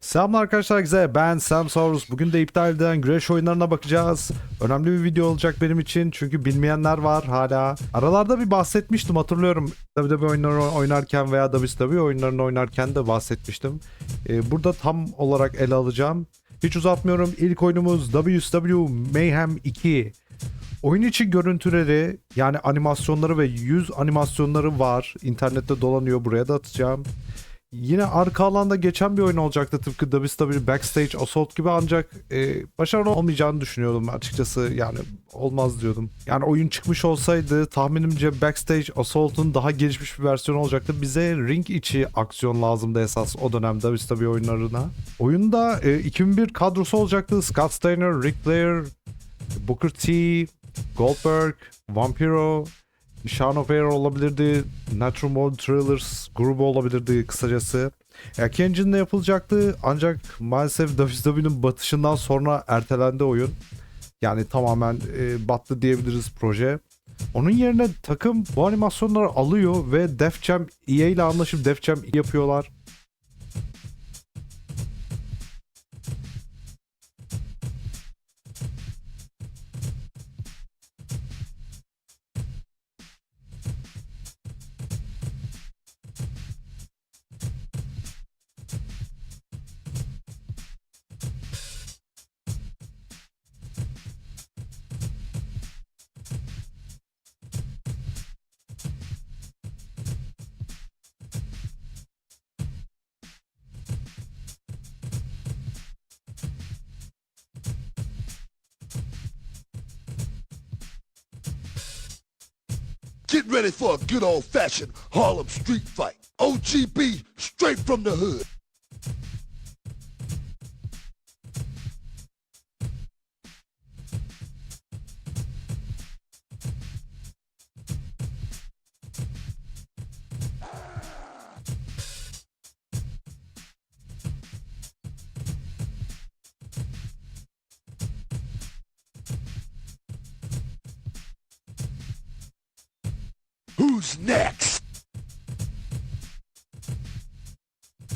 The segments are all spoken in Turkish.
Selamlar arkadaşlar herkese ben Sam Saurus. Bugün de iptal edilen güreş oyunlarına bakacağız. Önemli bir video olacak benim için çünkü bilmeyenler var hala. Aralarda bir bahsetmiştim hatırlıyorum. WWE oyunları oynarken veya WWE oyunlarını oynarken de bahsetmiştim. Ee, burada tam olarak ele alacağım. Hiç uzatmıyorum. İlk oyunumuz WCW Mayhem 2. Oyun içi görüntüleri yani animasyonları ve yüz animasyonları var. İnternette dolanıyor buraya da atacağım. Yine arka alanda geçen bir oyun olacaktı tıpkı WWE Backstage Assault gibi ancak e, başarılı olmayacağını düşünüyordum açıkçası yani olmaz diyordum. Yani oyun çıkmış olsaydı tahminimce Backstage Assault'un daha gelişmiş bir versiyonu olacaktı. Bize ring içi aksiyon lazımdı esas o dönem WWE oyunlarına. Oyunda e, 2001 kadrosu olacaktı. Scott Steiner, Ric Flair, Booker T, Goldberg, Vampiro, Sean O'Hare olabilirdi. Natural Born Thrillers grubu olabilirdi kısacası. Erken Engine'de yapılacaktı ancak maalesef WCW'nin batışından sonra ertelendi oyun. Yani tamamen e, battı diyebiliriz proje. Onun yerine takım bu animasyonları alıyor ve Def Jam EA ile anlaşıp Def Jam yapıyorlar. Get ready for a good old fashioned Harlem street fight. OGB straight from the hood. Who's next?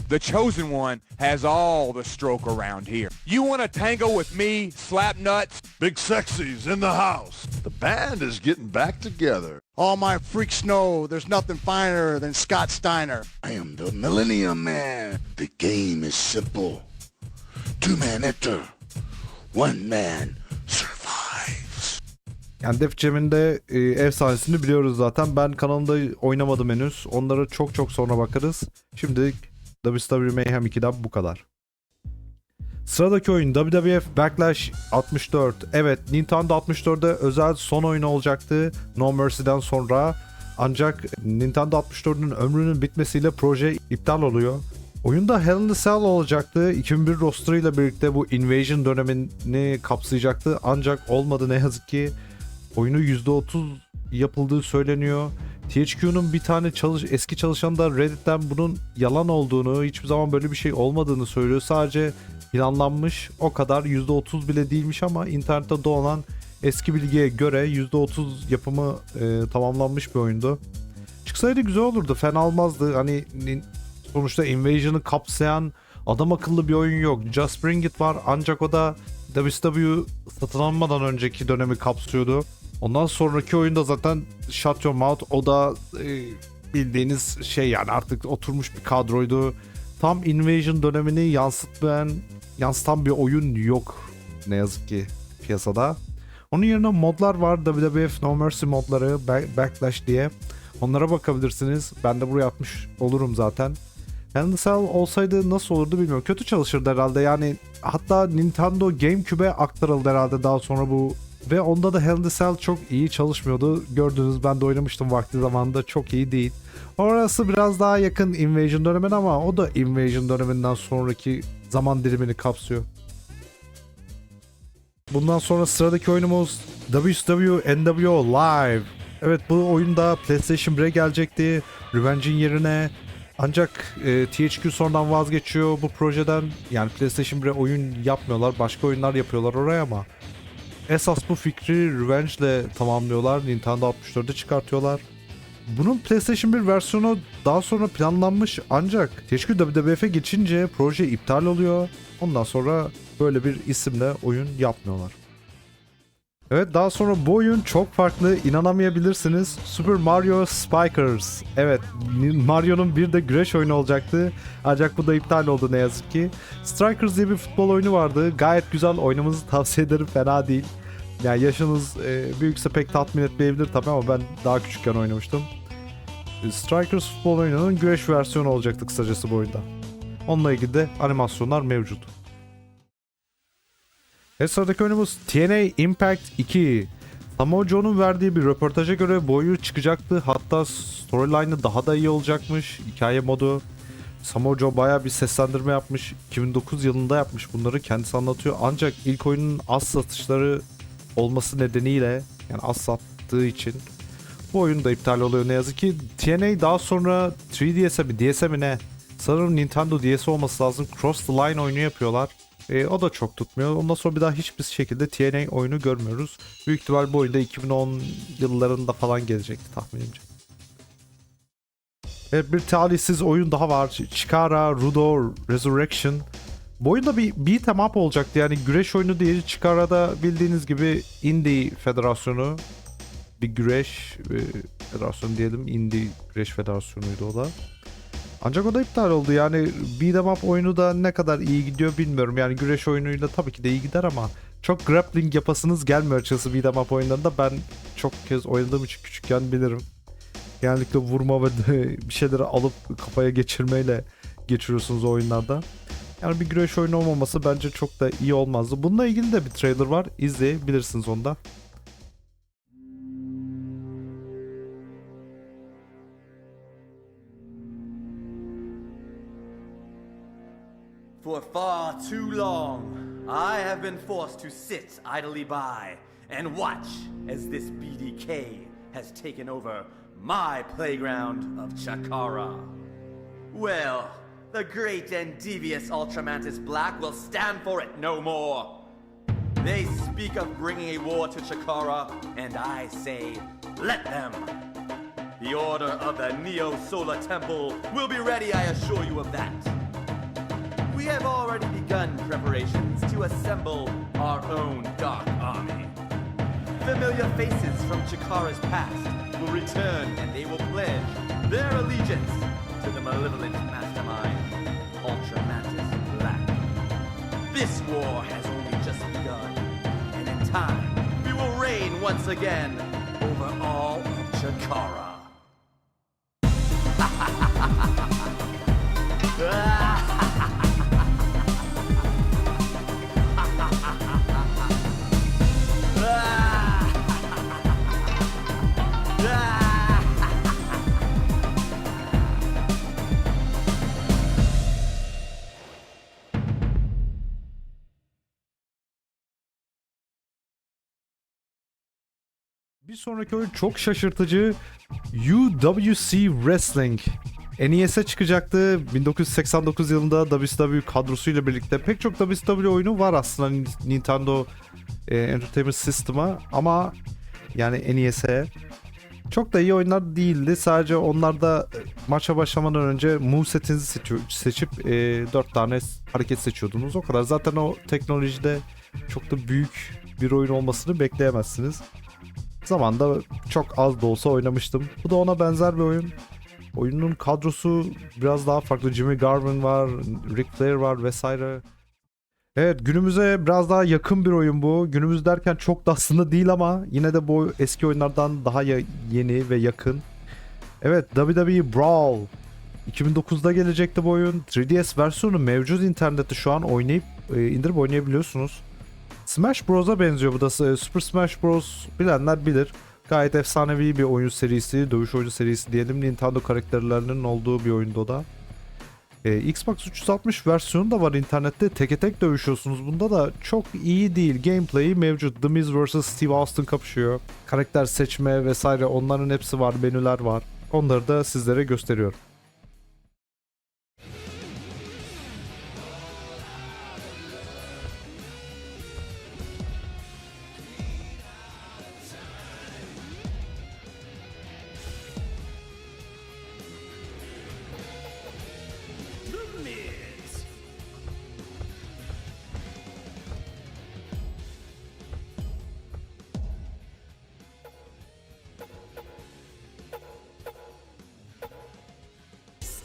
The chosen one has all the stroke around here. You want to tango with me, slap nuts? Big Sexy's in the house. The band is getting back together. All my freaks know there's nothing finer than Scott Steiner. I am the Millennium Man. The game is simple. Two man enter. One man. Yani Def Jam'in de e, efsanesini biliyoruz zaten. Ben kanalımda oynamadım henüz. Onlara çok çok sonra bakarız. Şimdilik WWE Mayhem 2'den bu kadar. Sıradaki oyun WWF Backlash 64. Evet Nintendo 64'de özel son oyun olacaktı No Mercy'den sonra. Ancak Nintendo 64'ün ömrünün bitmesiyle proje iptal oluyor. Oyunda Hell in a Cell olacaktı. 2001 roster ile birlikte bu Invasion dönemini kapsayacaktı. Ancak olmadı ne yazık ki. Oyunu %30 yapıldığı söyleniyor. THQ'nun bir tane çalış eski çalışan da Reddit'ten bunun yalan olduğunu, hiçbir zaman böyle bir şey olmadığını söylüyor. Sadece planlanmış o kadar %30 bile değilmiş ama internette dolanan eski bilgiye göre %30 yapımı e, tamamlanmış bir oyundu. Çıksaydı güzel olurdu. Fena olmazdı. Hani sonuçta Invasion'ı kapsayan adam akıllı bir oyun yok. Just Bring It var ancak o da WCW satın almadan önceki dönemi kapsıyordu. Ondan sonraki oyunda zaten Shut Your Mouth o da e, bildiğiniz şey yani artık oturmuş bir kadroydu. Tam Invasion dönemini yansıtmayan, yansıtan bir oyun yok ne yazık ki piyasada. Onun yerine modlar var. WWF No Mercy modları, Back- Backlash diye. Onlara bakabilirsiniz. Ben de buraya atmış olurum zaten. Hell in a Cell olsaydı nasıl olurdu bilmiyorum. Kötü çalışırdı herhalde. Yani hatta Nintendo GameCube'e aktarıldı herhalde daha sonra bu. Ve onda da Hell in a Cell çok iyi çalışmıyordu. Gördünüz ben de oynamıştım vakti zamanında. Çok iyi değil. Orası biraz daha yakın Invasion dönemine ama o da Invasion döneminden sonraki zaman dilimini kapsıyor. Bundan sonra sıradaki oyunumuz WCW NWO Live. Evet bu oyunda PlayStation 1'e gelecekti. Revenge'in yerine ancak e, THQ sonradan vazgeçiyor bu projeden. Yani PlayStation 1'e oyun yapmıyorlar. Başka oyunlar yapıyorlar oraya ama esas bu fikri Revenge ile tamamlıyorlar. Nintendo 64'e çıkartıyorlar. bunun PlayStation 1 versiyonu daha sonra planlanmış ancak THQ WWF'e geçince proje iptal oluyor. Ondan sonra böyle bir isimle oyun yapmıyorlar. Evet daha sonra bu oyun çok farklı inanamayabilirsiniz. Super Mario Spikers. Evet Mario'nun bir de güreş oyunu olacaktı. Ancak bu da iptal oldu ne yazık ki. Strikers diye bir futbol oyunu vardı. Gayet güzel oynamanızı tavsiye ederim fena değil. Yani yaşınız e, büyükse pek tatmin etmeyebilir tabii ama ben daha küçükken oynamıştım. E, Strikers futbol oyununun güreş versiyonu olacaktı kısacası bu oyunda. Onunla ilgili de animasyonlar mevcut. Ve sıradaki oyunumuz TNA Impact 2. Samoa Joe'nun verdiği bir röportaja göre bu oyun çıkacaktı. Hatta storyline'ı daha da iyi olacakmış. Hikaye modu. Samoa Joe baya bir seslendirme yapmış. 2009 yılında yapmış bunları kendisi anlatıyor. Ancak ilk oyunun az satışları olması nedeniyle yani az sattığı için bu oyun da iptal oluyor ne yazık ki. TNA daha sonra 3DS'e bir DS'e mi ne? Sanırım Nintendo DS olması lazım. Cross the Line oyunu yapıyorlar. E, o da çok tutmuyor. Ondan sonra bir daha hiçbir şekilde TNA oyunu görmüyoruz. Büyük ihtimal bu oyunda 2010 yıllarında falan gelecekti tahminimce. Evet bir talihsiz oyun daha var. Chikara Rudo Resurrection. Bu oyunda bir beat em up olacaktı. Yani güreş oyunu değil. Chikara'da bildiğiniz gibi Indie Federasyonu. Bir güreş e, federasyonu diyelim. Indie Güreş Federasyonu'ydu o da. Ancak o da iptal oldu. Yani beat'em up oyunu da ne kadar iyi gidiyor bilmiyorum. Yani güreş oyunuyla tabii ki de iyi gider ama çok grappling yapasınız gelmiyor açıkçası beat'em up oyunlarında. Ben çok kez oynadığım için küçükken bilirim. Genellikle vurma ve bir şeyleri alıp kafaya geçirmeyle geçiriyorsunuz oyunlarda. Yani bir güreş oyunu olmaması bence çok da iyi olmazdı. Bununla ilgili de bir trailer var. İzleyebilirsiniz onda. For far too long, I have been forced to sit idly by and watch as this BDK has taken over my playground of Chakara. Well, the great and devious Ultramantis Black will stand for it no more. They speak of bringing a war to Chakara, and I say, let them. The Order of the Neo Solar Temple will be ready, I assure you of that. We have already begun preparations to assemble our own Dark Army. Familiar faces from Chikara's past will return and they will pledge their allegiance to the malevolent mastermind, begun, and in time, we will reign once again over all of Chikara. Bir sonraki oyun çok şaşırtıcı. UWC Wrestling. NES'e çıkacaktı. 1989 yılında WCW kadrosuyla birlikte pek çok WCW oyunu var aslında Nintendo e, Entertainment System'a ama yani NES'e çok da iyi oyunlar değildi. Sadece onlarda e, maça başlamadan önce movesetinizi seçiyor, seçip e, 4 tane hareket seçiyordunuz. O kadar. Zaten o teknolojide çok da büyük bir oyun olmasını bekleyemezsiniz. Zamanda çok az da olsa oynamıştım. Bu da ona benzer bir oyun. Oyunun kadrosu biraz daha farklı. Jimmy Garvin var, Ric Flair var vesaire. Evet günümüze biraz daha yakın bir oyun bu. Günümüz derken çok da aslında değil ama yine de bu eski oyunlardan daha yeni ve yakın. Evet WWE Brawl. 2009'da gelecekti bu oyun. 3DS versiyonu mevcut internette şu an oynayıp e, indirip oynayabiliyorsunuz. Smash Bros'a benziyor bu da. E, Super Smash Bros bilenler bilir. Gayet efsanevi bir oyun serisi, dövüş oyunu serisi diyelim. Nintendo karakterlerinin olduğu bir oyunda da. Ee, Xbox 360 versiyonu da var internette. Teke tek dövüşüyorsunuz. Bunda da çok iyi değil. Gameplay'i mevcut. The Miz vs. Steve Austin kapışıyor. Karakter seçme vesaire onların hepsi var. Menüler var. Onları da sizlere gösteriyorum.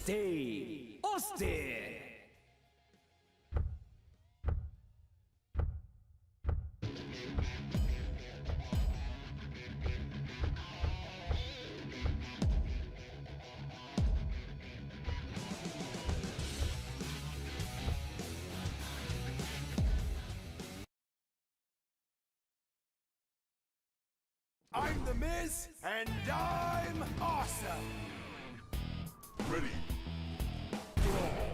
Steve Austin. I'm the Miz, and I'm awesome. Ready destroyed.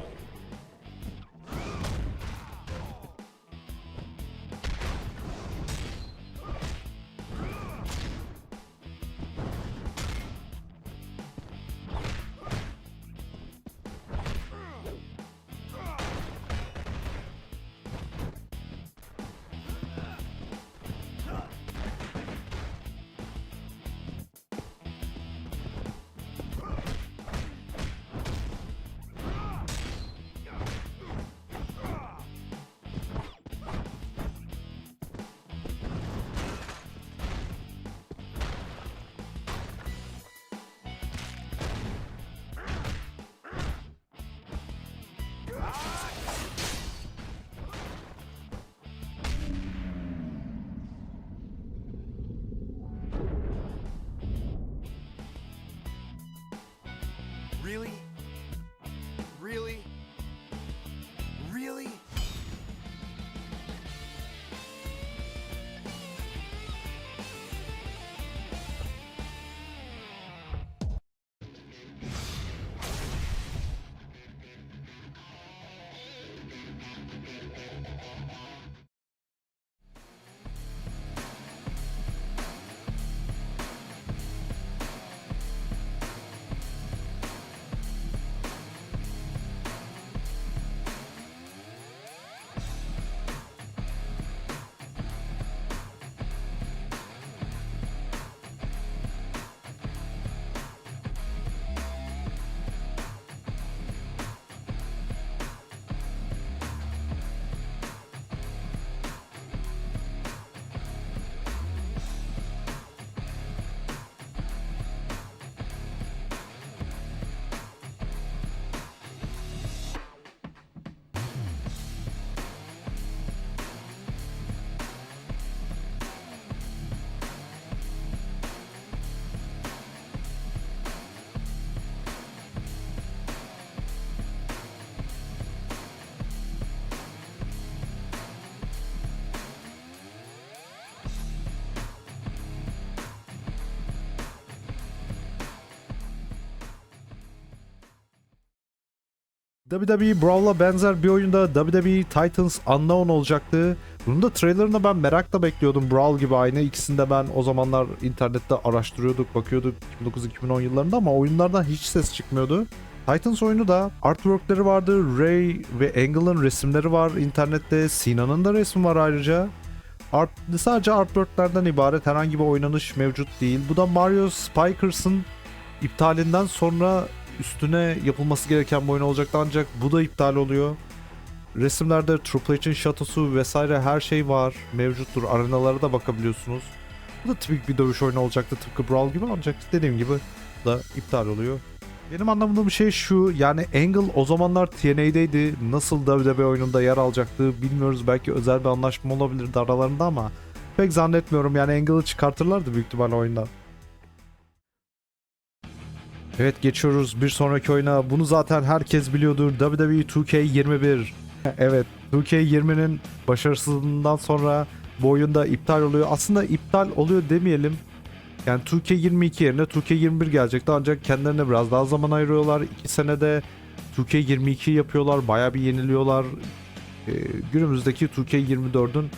Really? WWE Brawl'a benzer bir oyunda WWE Titans Unknown olacaktı. Bunun da trailerını ben merakla bekliyordum. Brawl gibi aynı. İkisini de ben o zamanlar internette araştırıyorduk, bakıyorduk 2009-2010 yıllarında ama oyunlardan hiç ses çıkmıyordu. Titans oyunu da artworkleri vardı. Ray ve Angle'ın resimleri var internette. Sina'nın da resmi var ayrıca. Art, sadece artworklerden ibaret herhangi bir oynanış mevcut değil. Bu da Mario Spikers'ın iptalinden sonra üstüne yapılması gereken bir oyun olacaktı ancak bu da iptal oluyor. Resimlerde Triple H'in şatosu vesaire her şey var. Mevcuttur. Arenalara da bakabiliyorsunuz. Bu da tipik bir dövüş oyunu olacaktı tıpkı Brawl gibi ancak dediğim gibi da iptal oluyor. Benim anlamadığım şey şu yani Angle o zamanlar TNA'deydi. Nasıl WWE oyununda yer alacaktı bilmiyoruz. Belki özel bir anlaşma olabilirdi aralarında ama pek zannetmiyorum. Yani Angle'ı çıkartırlardı büyük ihtimalle oyundan. Evet geçiyoruz bir sonraki oyuna. Bunu zaten herkes biliyordur. WWE 2K21. evet 2K20'nin başarısızlığından sonra bu oyunda iptal oluyor. Aslında iptal oluyor demeyelim. Yani 2K22 yerine 2K21 gelecekti ancak kendilerine biraz daha zaman ayırıyorlar. 2 senede 2K22 yapıyorlar. Baya bir yeniliyorlar. Ee, günümüzdeki 2K24'ün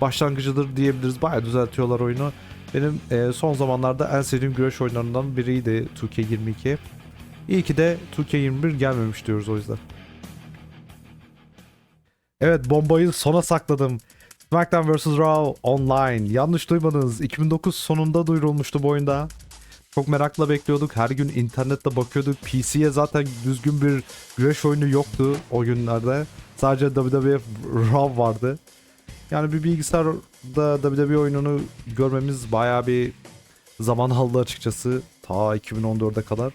başlangıcıdır diyebiliriz. Baya düzeltiyorlar oyunu. Benim e, son zamanlarda en sevdiğim güreş oyunlarından biriydi 2K22. İyi ki de 2K21 gelmemiş diyoruz o yüzden. Evet bombayı sona sakladım. SmackDown vs. Raw Online. Yanlış duymadınız. 2009 sonunda duyurulmuştu bu oyunda. Çok merakla bekliyorduk. Her gün internette bakıyorduk. PC'ye zaten düzgün bir güreş oyunu yoktu o günlerde. Sadece WWF Raw vardı. Yani bir bilgisayarda WWE oyununu görmemiz bayağı bir zaman aldı açıkçası. Ta 2014'e kadar.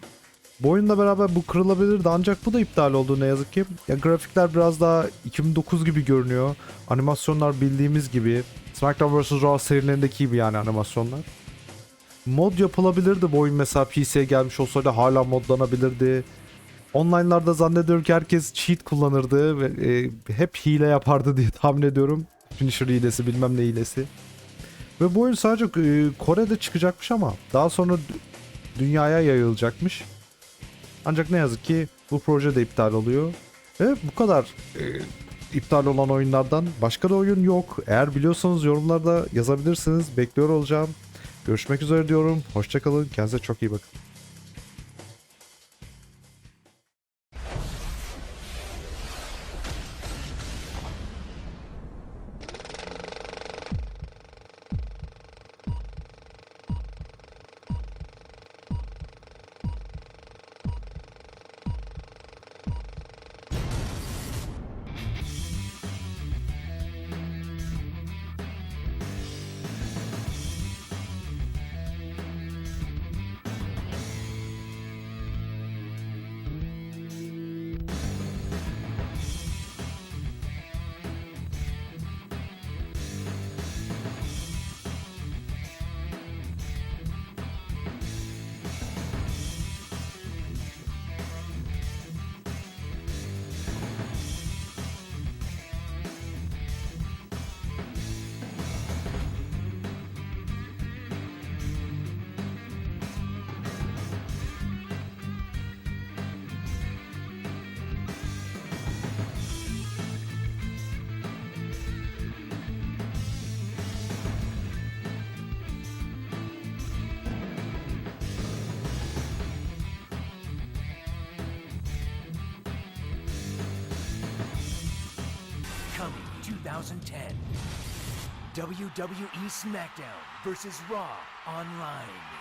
Bu oyunla beraber bu kırılabilirdi ancak bu da iptal oldu ne yazık ki. Ya grafikler biraz daha 2009 gibi görünüyor. Animasyonlar bildiğimiz gibi. SmackDown vs. Raw serilerindeki gibi yani animasyonlar. Mod yapılabilirdi bu oyun mesela PC'ye gelmiş olsaydı hala modlanabilirdi. Online'larda zannediyorum ki herkes cheat kullanırdı ve e, hep hile yapardı diye tahmin ediyorum. Finisher hilesi bilmem ne hilesi. Ve bu oyun sadece e, Kore'de çıkacakmış ama daha sonra dü- dünyaya yayılacakmış. Ancak ne yazık ki bu proje de iptal oluyor. Ve bu kadar e, iptal olan oyunlardan başka da oyun yok. Eğer biliyorsanız yorumlarda yazabilirsiniz. Bekliyor olacağım. Görüşmek üzere diyorum. Hoşçakalın. Kendinize çok iyi bakın. 2010. WWE SmackDown versus Raw Online.